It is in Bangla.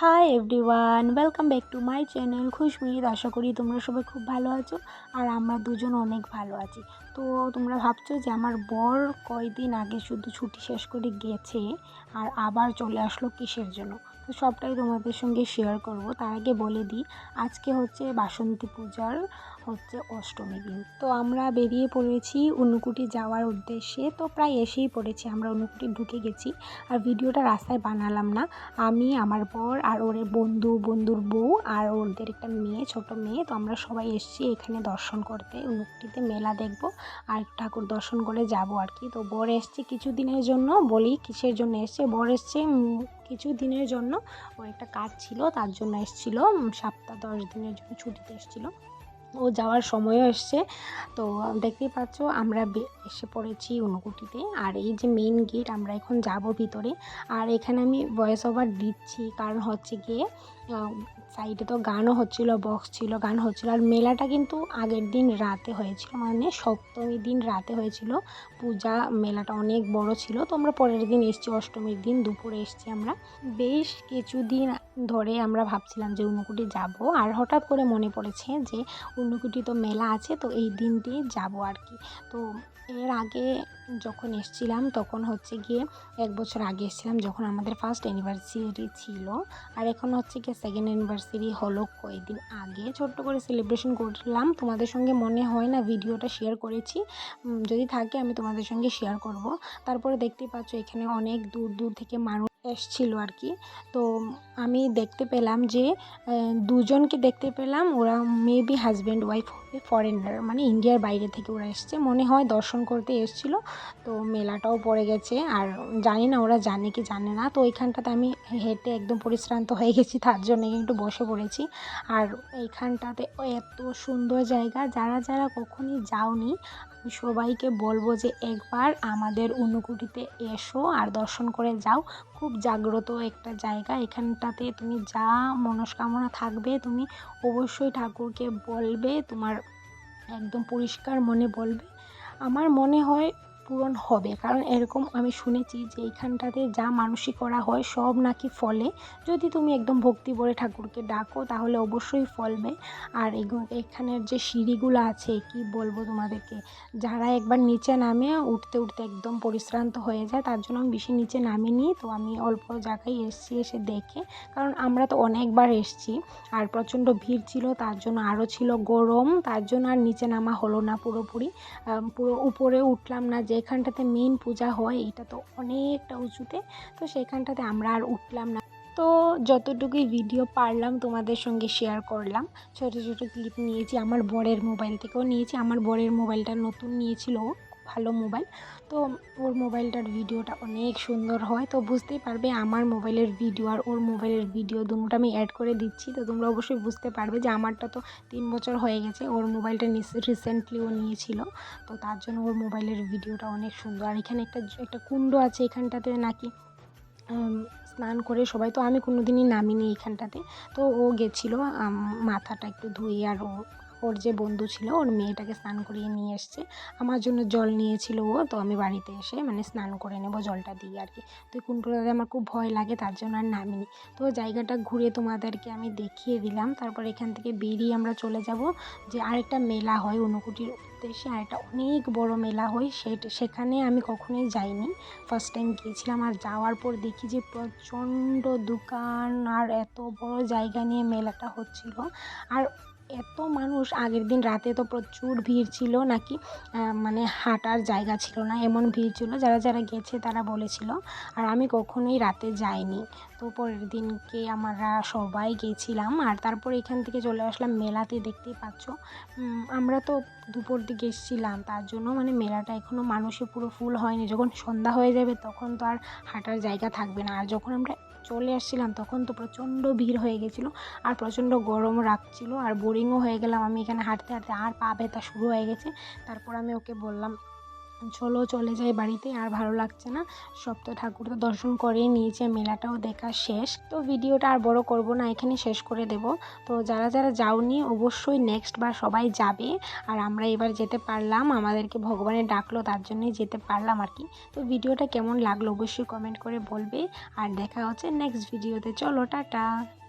Hi everyone welcome back to my channel খুশমির আশা করি তোমরা সবাই খুব ভালো আছো আর আমরা দুজন অনেক ভালো আছি। তো তোমরা ভাবছ যে আমার বর কয়দিন আগে শুধু ছুটি শেষ করে গেছে আর আবার চলে আসলো কিসের জন্য? তো সবটাই তোমাদের সঙ্গে শেয়ার করব। তার আগে বলে দিই, আজকে হচ্ছে বাসন্তী পূজার হচ্ছে অষ্টমী দিন। তো আমরা বেরিয়ে পড়েছি অনুকুটি যাওয়ার উদ্দেশ্যে। তো প্রায় এসেই পড়েছি, আমরা অনুকুটি ঢুকে গেছি। আর ভিডিওটা রাস্তায় বানালাম না। আমি, আমার বর আর ওর বন্ধু, বন্ধুর বউ আর ওদের একটা মেয়ে, ছোট মেয়ে। তো আমরা সবাই এসেছি এখানে দর্শন করতে। অনুকুটিতে মেলা দেখব আর ঠাকুর দর্শন করে যাব আর কি। তো বর এসছে কিছু দিনের জন্য, বলি কিসের জন্য এসছে? বর এসছে কিছু দিনের জন্য ও একটা কাজ ছিল, তার জন্য এসেছিল সপ্তাহ দশ দিনের জন্য ছুটিতে এসেছিল। ও যাওয়ার সময়ও এসছে। তো দেখতেই পাচ্ছ, আমরা এসে পড়েছি অনুকুটিতে আর এই যে মেইন গেট আমরা এখন যাব ভিতরে। আর এখানে আমি ভয়েস ওভার দিচ্ছি, কারণ হচ্ছে গিয়ে সাইডে তো গানও হচ্ছিল বক্স ছিল, গান হচ্ছিল। আর মেলাটা কিন্তু আগের দিন রাতে হয়েছিল মানে সপ্তমী দিন রাতে হয়েছিল। পূজা মেলাটা অনেক বড় ছিল। তো আমরা পরের দিন এসছি, অষ্টমীর দিন দুপুরে এসছি আমরা। বেশ কিছুদিন ধরে আমরা ভাবছিলাম যে ঊনকুটি যাব। আর হঠাৎ করে মনে পড়েছে যে ঊনকুটি তো মেলা আছে, তো এই দিনটি যাব আর কি। তো এর আগে যখন এসছিলাম, তখন হচ্ছে গিয়ে এক বছর আগে এসছিলাম, যখন আমাদের ফার্স্ট অ্যানিভার্সারি ছিল। আর এখন হচ্ছে গিয়ে সেকেন্ড অ্যানিভার্সারি হলো কয়েকদিন আগে। ছোট্ট করে সেলিব্রেশন করলাম। তোমাদের সঙ্গে মনে হয় না ভিডিওটা শেয়ার করেছি। যদি থাকে আমি তোমাদের সঙ্গে শেয়ার করব। তারপরে দেখতে পাচ্ছ এখানে অনেক দূর দূর থেকে মানুষ এসছিল আর কি। তো আমি দেখতে পেলাম যে দুজনকে দেখতে পেলাম, ওরা মেবি হাজব্যান্ড ওয়াইফ হবে ফরেনার মানে ইন্ডিয়ার বাইরে থেকে ওরা এসছে। মনে হয় দর্শন করতে এসছিল। তো মেলাটাও পড়ে গেছে। আর জানি না ওরা জানে কি জানে না। তো ওইখানটাতে আমি হেঁটে একদম পরিশ্রান্ত হয়ে গেছি, তার জন্য একটু বসে পড়েছি। আর এইখানটাতে এত সুন্দর জায়গা। যারা যারা কখনই যাওনি সবাইকে বলব যে একবার আমাদের অনুকুটিতে এসো আর দর্শন করে যাও। খুব জাগ্রত একটা জায়গা। এখানটাতে তুমি যা মনস্কামনা থাকবে তুমি অবশ্যই ঠাকুরকে বলবে। তোমার একদম পরিষ্কার মনে বলবে। আমার মনে হয় পূরণ হবে। কারণ এরকম আমি শুনেছি যে এইখানটাতে যা মানসিক করা হয় সব নাকি ফলে। যদি তুমি একদম ভক্তি ভরে ঠাকুরকে ডাকো, তাহলে অবশ্যই ফলবে। আর এখানের যে সিঁড়িগুলো আছে, কি বলব তোমাদেরকে? যারা একবার নিচে নামে উঠতে উঠতে একদম পরিশ্রান্ত হয়ে যায়, তার জন্য আমি বেশি নিচে নামিনি। তো আমি অল্প জায়গায় এসছি, এসে দেখে। কারণ আমরা তো অনেকবার এসছি, আর প্রচণ্ড ভিড় ছিল, তার জন্য আরও ছিল গরম। তার জন্য আর নিচে নামা হলো না পুরোপুরি। পুরো উপরে উঠলাম না যে যেখানটাতে মেন পূজা হয়, এটা তো অনেকটা উঁচুতে, তো সেখানটাতে আমরা আর উঠলাম না। তো যতটুকুই ভিডিও পারলাম তোমাদের সঙ্গে শেয়ার করলাম, ছোট ছোট ক্লিপ নিয়েছি, আমার বরের মোবাইল থেকেও নিয়েছি, আমার বরের মোবাইলটা নতুন নিয়েছিল ভালো মোবাইল। তো ওর মোবাইলটার ভিডিওটা অনেক সুন্দর হয়। তো বুঝতেই পারবে আমার মোবাইলের ভিডিও আর ওর মোবাইলের ভিডিও দুটো আমি অ্যাড করে দিচ্ছি। তো তোমরা অবশ্যই বুঝতে পারবে যে আমারটা তো তিন বছর হয়ে গেছে। ওর মোবাইলটা রিসেন্টলি ও নিয়েছিল। তো তার জন্য ওর মোবাইলের ভিডিওটা অনেক সুন্দর। আর এখানে একটা একটা কুণ্ড আছে এখানটাতে নাকি স্নান করে সবাই। তো আমি কোনো দিনই নামিনি এখানটাতে। তো ও গেছিল মাথাটা একটু ধুয়ে আর ও ওর যে বন্ধু ছিল, ওর মেয়েটাকে স্নান করিয়ে নিয়ে এসছে। আমার জন্য জল নিয়েছিল ও, তো আমি বাড়িতে এসে মানে স্নান করে নেব, জলটা দিয়ে আর কি। তো কুণ্ডলাতে আমার খুব ভয় লাগে, তার জন্য আর নামিনি। তো জায়গাটা ঘুরে তোমাদেরকে আমি দেখিয়ে দিলাম। তারপর এখান থেকে বেরিয়ে আমরা চলে যাব, যে আরেকটা মেলা হয় ঊনকুটির উদ্দেশ্যে, আরেকটা অনেক বড় মেলা হয়। সেটা, সেখানে আমি কখনোই যাইনি। ফার্স্ট টাইম গিয়েছিলাম আর যাওয়ার পর দেখি যে প্রচণ্ড দোকান আর এত বড় জায়গা নিয়ে মেলাটা হচ্ছিল। আর এত মানুষ, আগের দিন রাতে তো প্রচুর ভিড় ছিল নাকি মানে হাঁটার জায়গা ছিল না, এমন ভিড় ছিল, যারা যারা গেছে তারা বলেছিল। আর আমি কখনোই রাতে যাইনি। তো পরের দিনকে আমরা সবাই গেছিলাম, আর তারপর এখান থেকে চলে আসলাম মেলাতে, দেখতেই পাচ্ছ। আমরা তো দুপুর দিকে এসেছিলাম, তার জন্য মানে মেলাটা এখনও মানুষে পুরো ফুল হয়নি। যখন সন্ধ্যা হয়ে যাবে তখন তো আর হাঁটার জায়গা থাকবে না। আর যখন আমরা চলে আসছিলাম, তখন তো প্রচণ্ড ভিড় হয়ে গেছিল আর প্রচণ্ড গরম রাখছিল আর বোরিংও হয়ে গেলাম আমি এখানে হাঁটতে হাঁটতে, আর পা ব্যথা শুরু হয়ে গেছে। তারপর আমি ওকে বললাম চলো, চলে যাই বাড়িতে, আর ভালো লাগছে না। সব তো ঠাকুর তো দর্শন করেই নিয়েছে, মেলাটাও দেখা শেষ। তো ভিডিওটা আর বড় করব না, এখানে শেষ করে দেব। তো যারা যারা যাওনি, অবশ্যই নেক্সট বার সবাই যাবে। আর আমরা এবার যেতে পারলাম, আমাদেরকে ভগবানের ডাকলো, তার জন্যই যেতে পারলাম আর কি। তো ভিডিওটা কেমন লাগল, অবশ্যই কমেন্ট করে বলবে। আর দেখা হচ্ছে নেক্সট ভিডিওতে চলো, টাটা।